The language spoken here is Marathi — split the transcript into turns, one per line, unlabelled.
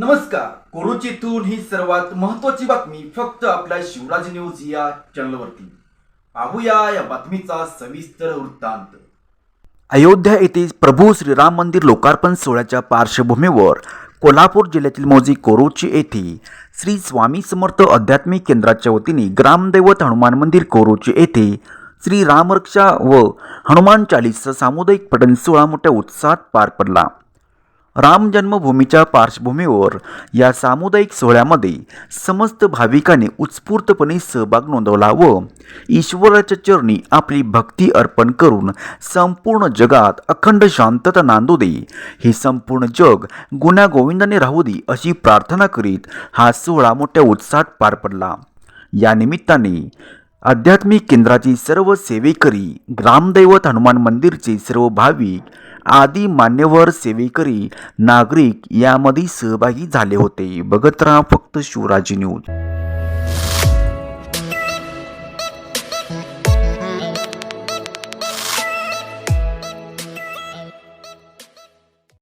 नमस्कार. कोरोचीतून ही सर्वात महत्वाची बातमी फक्त आपल्या शिवराज न्यूज या चॅनलवरती. पाहूया या बातमीचा सविस्तर वृत्तांत. अयोध्या येथे प्रभू श्रीराम मंदिर लोकार्पण सोहळ्याच्या पार्श्वभूमीवर कोल्हापूर जिल्ह्यातील मौजी कोरोची येथे श्री स्वामी समर्थ आध्यात्मिक केंद्राच्या वतीने ग्रामदैवत हनुमान मंदिर कोरोची येथे श्री रामरक्षा व हनुमान चालीसा सामुदायिक पठण सोहळा मोठ्या उत्साहात पार पडला. राम जन्मभूमीच्या पार्श्वभूमीवर या सामुदायिक सोहळ्यामध्ये समस्त भाविकांनी उत्स्फूर्तपणे सहभाग नोंदवला व ईश्वराच्या चरणी आपली भक्ती अर्पण करून संपूर्ण जगात अखंड शांतता नांदू दे. हे संपूर्ण जग गुण्यागोविंदाने राहू दे अशी प्रार्थना करीत हा सोहळा मोठ्या उत्साहात पार पडला. या निमित्ताने आध्यात्मिक केंद्राची सर्व सेवेकरी ग्रामदैवत हनुमान मंदिरचे सर्व भाविक आदी मान्यवर सेवेकरी नागरिक यामध्ये सहभागी झाले होते. बघत राहा फक्त शिवराजी न्यूज.